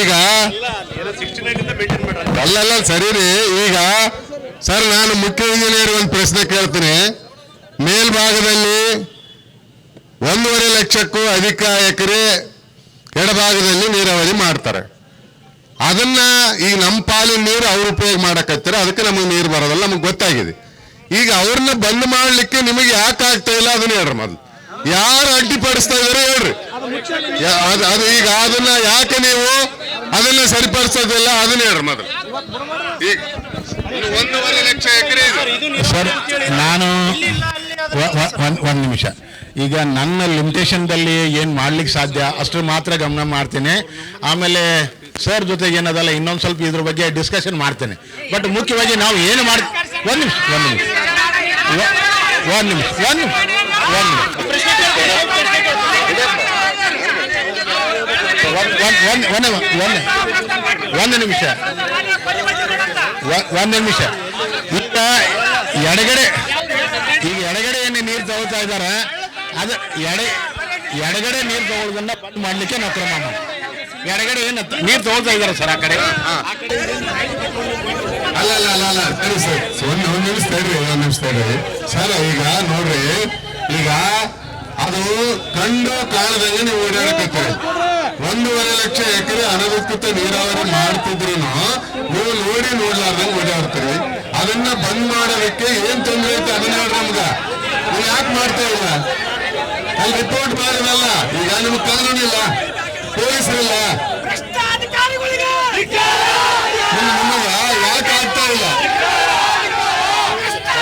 ಈಗ ಅಲ್ಲಲ್ಲ ಸರಿ ರೀ. ಈಗ ಸರ್ ನಾನು ಮುಖ್ಯ ಇಂಜಿನಿಯರ್ ಒಂದು ಪ್ರಶ್ನೆ ಕೇಳ್ತೀನಿ. ಮೇಲ್ಭಾಗದಲ್ಲಿ ಒಂದೂವರೆ ಲಕ್ಷಕ್ಕೂ ಅಧಿಕ ಎಕರೆ ಎಡಭಾಗದಲ್ಲಿ ನೀರಾವರಿ ಮಾಡ್ತಾರೆ. ಅದನ್ನ ಈಗ ನಮ್ಮ ಪಾಲಿನ ನೀರು ಅವ್ರು ಉಪಯೋಗ ಮಾಡಕತ್ತಾರೆ? ಅದಕ್ಕೆ ನಮಗೆ ನೀರು ಬರೋದಲ್ಲ ನಮಗೆ ಗೊತ್ತಾಗಿದೆ. ಈಗ ಅವ್ರನ್ನ ಬಂದ್ ಮಾಡ್ಲಿಕ್ಕೆ ನಿಮಗೆ ಯಾಕೆ ಆಗ್ತಾ ಇಲ್ಲ? ಅದನ್ನ ಹೇಳ್ರಿ ಮೊದಲು. ಯಾರು ಅಡ್ಡಿಪಡಿಸ್ತಾ ಇದಾರೆ ಹೇಳ್ರಿ. ಅದು ಅದು ಈಗ ಅದನ್ನ ಯಾಕೆ ನೀವು ಅದನ್ನ ಸರಿಪಡಿಸೋದಿಲ್ಲ ಅದನ್ನ ಹೇಳ್ರಿ ಮೊದಲು. ಈಗ ಒಂದೂವರೆ ಲಕ್ಷ ಎಕರೆ ಇದೆ. ಸರ್ ನಾನು ಒಂದು ವ- ಒಂದ್ ಒಂದ್ ನಿಮಿಷ. ಈಗ ನನ್ನ ಲಿಮಿಟೇಷನ್ದಲ್ಲಿ ಏನು ಮಾಡ್ಲಿಕ್ಕೆ ಸಾಧ್ಯ? ಅಷ್ಟು ಮಾತ್ರ ಗಮನ ಮಾಡ್ತೀನಿ. ಆಮೇಲೆ ಸರ್ ಜೊತೆಗೆ ಏನದಲ್ಲ ಇನ್ನೊಂದು ಸ್ವಲ್ಪ ಇದ್ರ ಬಗ್ಗೆ ಡಿಸ್ಕಷನ್ ಮಾಡ್ತೇನೆ. ಬಟ್ ಮುಖ್ಯವಾಗಿ ನಾವು ಏನು ಮಾಡಿ ಒಂದು ನಿಮಿಷ ಒಂದು ನಿಮಿಷ. ಒಂದು ನಿಮಿಷ ಒಂದು ನಿಮಿಷ ಒಂದು ನಿಮಿಷ. ಒಂದು ನಿಮಿಷ. ಒಂದು ನಿಮಿಷ. ಇತ್ತ ಎಡಗಡೆ ಈಗ ಎಡಗಡೆ ಏನು ನೀರು ತಗೋತಾ ಇದ್ದಾರೆ. ಅದು ಎಡ ಎಡಗಡೆ ನೀರು ತಗೊಳ್ಳೋದನ್ನ ಬಂದ್ ಮಾಡ್ಲಿಕ್ಕೆ ನಾವು ಕ್ರಮ ಎಡಗಡೆ ಏನು ನೀರು ತಗೊಳ್ತಾ ಇದ್ದಾರೆ ಸರ್ ಆ ಕಡೆ. ಅಲ್ಲ ಅಲ್ಲ ಅಲ್ಲ ಅಲ್ಲ ಸರಿ ಸರ್. ಒಂದು ಒಂದು ನಿಮಿಷ ತಡ್ರಿ, ಒಂದು ನಿಮಿಷ ತಡ್ರಿ. ಸರ್, ಈಗ ನೋಡ್ರಿ, ಈಗ ಅದು ಕಂಡು ಕಾಲದಲ್ಲಿ ನೀವು ಓಡಾಡಕತ್ತೀರಿ ಒಂದೂವರೆ ಲಕ್ಷ ಎಕರೆ ಅನಧಿಕೃತ ನೀರಾವರಿ ಮಾಡ್ತಿದ್ರು ನೀವು ನೋಡಿ ನೋಡ್ಲಾರ್ದಂಗೆ ಓಡಾಡ್ತೀರಿ. ಅದನ್ನ ಬಂದ್ ಮಾಡೋದಕ್ಕೆ ಏನ್ ತೊಂದರೆ ಐತೆ ಅದನ್ನ ಹೇಳ್ರಿ ನಮ್ಗ. ನೀವು ಯಾಕೆ ಮಾಡ್ತಾ ಇಲ್ಲ ಅಲ್ಲಿ ರಿಪೋರ್ಟ್ ಮಾಡಿರಲ್ಲ ಈಗ ನಿಮ್ಗೆ ಕಾನೂನಿಲ್ಲ. ಪೊಲೀಸರಿಲ್ಲ ನಿಮಗೆ ಯಾಕೆ ಆಗ್ತಾ ಇಲ್ಲ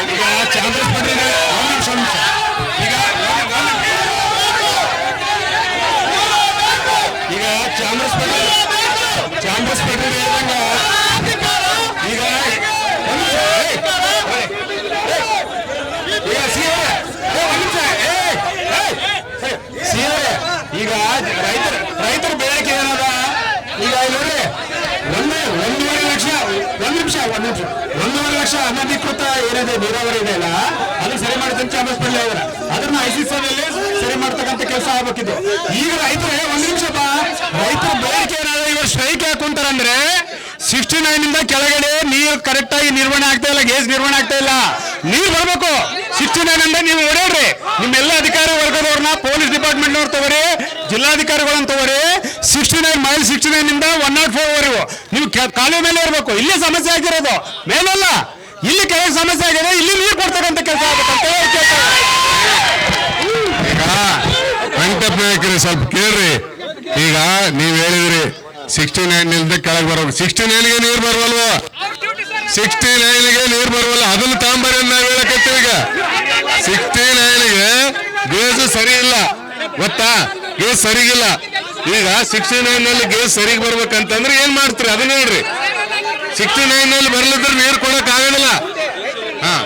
ಈಗ ಚಾಮರಾಜಪೇಟೆ ಒಂದು ನಿಮಿಷ ಒಂದು ನಿಮಿಷ. ಈಗ ಒಂದು- ಒಂದು ನಿಮಿಷ. ಈಗ ಚಾಮರಾಜಪೇಟೆ ಚಾಮರಾಜಪೇಟೆ ಹೇಳ್ದಂಗ ಈಗ ಒಂದು ನಿಮಿಷ. ಏಯ್, ಏಯ್, ಏಯ್. ಈಗ ಸಿ ಅವ್ರೆ, ಏಯ್, ಒಂದು ನಿಮಿಷ. ಏಯ್, ಏಯ್, ಏಯ್, ಸಿ ಅವ್ರೆ, ಈಗ ರೈತರ ರೈತರ ಬೇಡಿಕೆ ಏನದ? ಈಗ ನೋಡ್ರಿ ಒಂದು, ಒಂದೂವರೆ ಲಕ್ಷ, ಒಂದು ನಿಮಿಷ ಒಂದು ನಿಮಿಷ. ಒಂದೂವರೆ ಲಕ್ಷ ಅನಧಿಕೃತ ಏನಿದೆ, ನೀರಾವರಿ ಇದೆ ಅಲ್ಲ ಅದನ್ನ ಸರಿ ಮಾಡ್ತಂತ ಚಾಮರಾಜಪೇಟೆ ಅವರ. ಅದನ್ನ ಐ ಸಿ ಸರಿ ಮಾಡ್ತಕ್ಕಂಥ ಕೆಲಸ ಆಗ್ಬೇಕಿದ್ದು ಈಗ ರೈತರೇ, ಒಂದು ನಿಮಿಷ ಬಾ. ರೈತರ ಬೇಡಿಕೆ ಏನಾದ್ರೆ ಇವರು ಸ್ಟ್ರೈಕ್ ಹಾಕೊಂತಾರಂದ್ರೆ ಸಿಕ್ಸ್ಟಿ ನೈನ್ ಇಂದ ಕೆಳಗಡೆ ನೀರು ಕರೆಕ್ಟ್ ಆಗಿ ನಿರ್ವಹಣೆ ಆಗ್ತಾ ಇಲ್ಲ ಗೇಸ್ ನಿರ್ವಹಣೆ ಆಗ್ತಾ ಇಲ್ಲ. ನೀರು ಬರಬೇಕು. ಅಂದ್ರೆ ನೀವು ಓಡಾಡ್ರಿ. ನಿಮ್ಮೆಲ್ಲ ಅಧಿಕಾರಿ ವರ್ಗದವ್ರನ್ನ ಪೊಲೀಸ್ ಡಿಪಾರ್ಟ್ಮೆಂಟ್ ಅವ್ರು ತಗೋರಿ, ಜಿಲ್ಲಾಧಿಕಾರಿಗಳನ್ನ ತಗೋರಿ sixty nine mile sixty one nought four ವರೆಗೂ. ನೀವು ಕೆ- ಕಾಲುವೆ ಮೇಲೆ ಇರಬೇಕು. ಇಲ್ಲೇ ಸಮಸ್ಯೆ ಆಗಿರೋದು. ಮೇಲಲ್ಲ. ಇಲ್ಲಿ ಕೆಲವು ಸಮಸ್ಯೆ ಆಗಿದೆ. ಇಲ್ಲಿ ನೀರು ಕೊಡ್ತಕ್ಕಂಥ ಕೆಲಸ ಆಗುತ್ತೆ ವೆಂಕಟಪ್ಪ ಸ್ವಲ್ಪ ಕೇಳ್ರಿ. ಈಗ ನೀವ್ ಹೇಳಿದ್ರಿ ಸಿಕ್ಸ್ಟಿ ನೈನ್ ಇಲ್ದ ಕೆಳಗೆ ಬರಬೇಕು ಸಿಕ್ಸ್ಟಿ ನೈನ್ಗೆ ನೀರು ಬರವಲ್ವ? ಸಿಕ್ಸ್ಟಿ ನೈನ್ಗೆ ನೀರು ಬರುವಲ್ಲ, ಅದನ್ನ ತಾಂಬರಿ ನಾವು ಹೇಳಕತ್ತೀವಿ ಈಗ. ಸಿಕ್ಸ್ಟಿ ನೈನ್ಗೆ ಗೇಸ್ ಸರಿ ಇಲ್ಲ. ಗೊತ್ತಾ? ಗೇಸ್ ಸರಿಗಿಲ್ಲ. ಈಗ ಸಿಕ್ಸ್ಟಿ ನೈನ್ನಲ್ಲಿ ಸರಿಗೆ ಬರ್ಬೇಕಂತಂದ್ರೆ ಏನ್ ಮಾಡ್ತೀರಿ? ಅದನ್ನ ಹೇಳ್ರಿ. ಸಿಕ್ಸ್ಟಿ ನೈನ್ನಲ್ಲಿ ಬರ್ಲಿದ್ರೆ ನೀರು ಕೊಡಕ್ ಆಗೋದಿಲ್ಲ ಹಾ.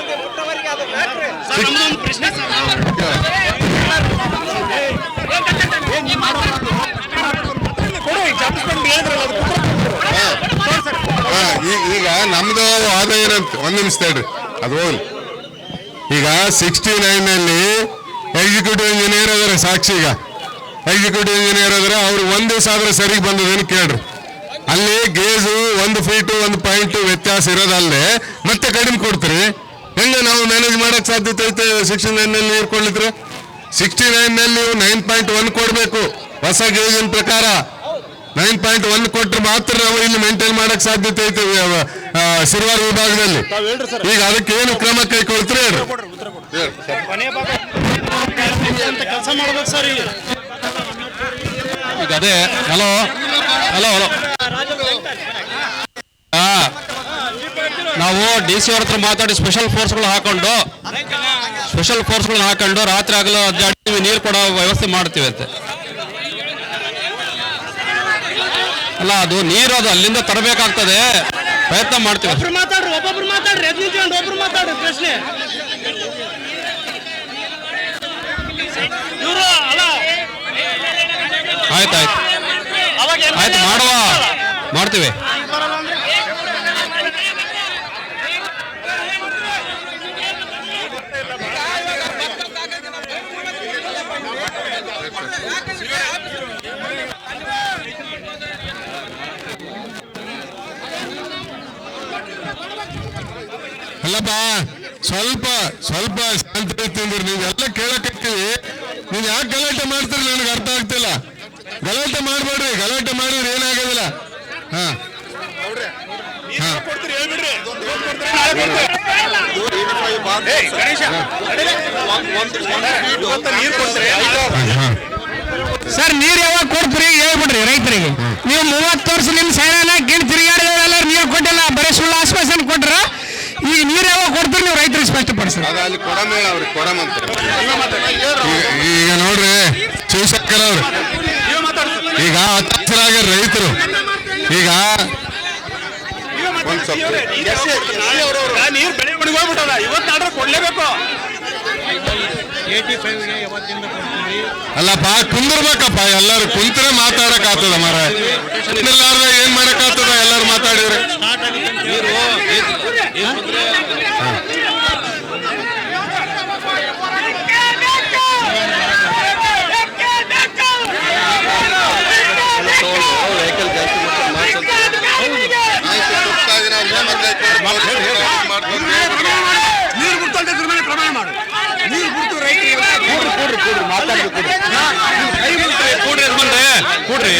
ಈಗ ನಮ್ದು ವಾದ ಏನಂತ, ಒಂದ್ ನಿಮಿಷ ತಡ್ರಿ ಅದು ಹೋಗ್ಲಿ. ಈಗ ಸಿಕ್ಸ್ಟಿ ನೈನ್ನಲ್ಲಿ ಎಕ್ಸಿಕ್ಯೂಟಿವ್ ಇಂಜಿನಿಯರ್ ಅದರ ಸಾಕ್ಷಿ ಈಗ. ಎಕ್ಸಿಕ್ಯೂಟಿವ್ ಇಂಜಿನಿಯರ್ ಅದರ ಅವ್ರು ಒಂದ್ ದಿವಸ ಆದ್ರೆ ಸರಿಗೆ ಬಂದದೇನು ಕೇಳ್ರಿ. ಅಲ್ಲಿ ಗೇಜು ಒಂದು ಫೀಟು ಒಂದು ಪಾಯಿಂಟ್ ವ್ಯತ್ಯಾಸ ಇರೋದಲ್ಲೇ ಮತ್ತೆ ಕಡಿಮೆ ಕೊಡ್ತೀರಿ. ಹೆಂಗ ನಾವು ಮ್ಯಾನೇಜ್ ಮಾಡಕ್ ಸಾಧ್ಯತೆ ಐತೆ ಸಿಕ್ಸ್ಟಿ ನೈನ್ನಲ್ಲಿ ನೀರು ಕೊಡ್ಲಿದ್ರೆ ಸಿಕ್ಸ್ಟಿ ನೈನ್ನಲ್ಲಿ ನೈನ್ ಪಾಯಿಂಟ್ ಒನ್ ಕೊಡ್ಬೇಕು, ಹೊಸ ಗೇಜಿನ ಪ್ರಕಾರ. ನೈನ್ ಪಾಯಿಂಟ್ ಒನ್ ಕೊಟ್ಟರೆ ಮಾತ್ರ ನಾವು ಇಲ್ಲಿ ಮೇಂಟೈನ್ ಮಾಡಕ್ ಸಾಧ್ಯತೆ ಐತೆ ಸಿರ್ವಾರ್ ವಿಭಾಗದಲ್ಲಿ. ಈಗ ಅದಕ್ಕೆ ಏನು ಕ್ರಮ ಕೈಗೊಳ್ತೀರಿ ಈಗ ಅದೇ ಹಲೋ ಹಲೋ ಹಲೋ ನಾವು ಡಿ ಸಿ ಅವ್ರ ಹತ್ರ ಮಾತಾಡಿ ಸ್ಪೆಷಲ್ ಫೋರ್ಸ್ಗಳು ಹಾಕೊಂಡು ಸ್ಪೆಷಲ್ ಫೋರ್ಸ್ಗಳನ್ನ ಹಾಕೊಂಡು ರಾತ್ರಿ ಆಗಲು ನೀರು ಕೊಡೋ ವ್ಯವಸ್ಥೆ ಮಾಡ್ತೀವಿ ಅಂತೆ. ಅಲ್ಲ ಅದು ನೀರು ಅದು ಅಲ್ಲಿಂದ ತರಬೇಕಾಗ್ತದೆ. ಪ್ರಯತ್ನ ಮಾಡ್ತೀವಿ. ಒಬ್ರು ಮಾತಾಡ್ರಿ ಒಬ್ಬೊಬ್ರು ಮಾತಾಡ್ರಿ. ಎದ್ ನಿಂತ್ಕೊಂಡು ಒಬ್ರು ಮಾತಾಡ್ರಿ ಪ್ರಶ್ನೆ. ಇವರು ಅಲ್ಲ. ಆಯ್ತು ಆಯ್ತು. ಆಯ್ತು ಮಾಡುವ. ಮಾಡ್ತೀವಿ. ಅಲ್ಲಪ್ಪ ಸ್ವಲ್ಪ ಸ್ವಲ್ಪ ಶಾಂತಿ ನೀವು ನೀವೆಲ್ಲ ಕೇಳಕತ್ತೀವಿ ನೀವ್ ಯಾಕೆ ಗಲಾಟೆ ಮಾಡ್ತೀರಿ ನನಗೆ ಅರ್ಥ ಆಗ್ತಿಲ್ಲ. ಗಲಾಟೆ ಮಾಡ್ಬೇಡ್ರಿ ಗಲಾಟೆ ಮಾಡಿದ್ರೆ ಏನಾಗೋದಿಲ್ಲ. ಹಾ. ಹಾ. ಹಾ. ಸರ್ ನೀರ್ ಯಾವಾಗ ಕೊಡ್ತೀರಿ? ಹೇಳ್ಬಿಡ್ರಿ ರೈತರಿಗೆ. ನೀವು ಮೂವತ್ತು ವರ್ಷ ನಿಮ್ ಸೈರನ ಗಿಣ್ ತಿರುಗಾಡಿದವರೆಲ್ಲ ನೀರು ಕೊಟ್ಟಿಲ್ಲ ಬರೀ ಸುಳ್ಳು ಆಶ್ವಾಸನೆ ಕೊಟ್ರ ಈಗ ನೀರ್ ಯಾವಾಗ ಕೊಡ್ತೀರಿ ನೀವು ರೈತರಿಗೆ ಸ್ಪಷ್ಟಪಡಿಸಿ ಅಲ್ಲಿ ಅವ್ರಿಗೆ ಕೊಡಮಂತ ಈಗ ನೋಡ್ರಿ ಶಿವಶಂಕರ್ ಅವ್ರು ಈಗ ಹತ್ತಾಗ ರೈತರು ಈಗ ಒಂದ್ ಸ್ವಲ್ಪ ನೀರು ಇವತ್ತು ಆರ್ಡರ್ ಕೊಡ್ಲೇಬೇಕು ಅಲ್ಲಪ್ಪ ಕುಂದಿರ್ಬೇಕಪ್ಪ ಎಲ್ಲರೂ ಕುಂತ್ರೆ ಮಾತಾಡಕ್ ಆಗ್ತದ ಮರ ಕುಂದಿರ್ಲಾರ್ದ ಏನ್ ಮಾಡಕ್ ಆಗ್ತದ ಎಲ್ಲರೂ ಮಾತಾಡಿದ್ರೆ ಕೊಡ್ರಿ.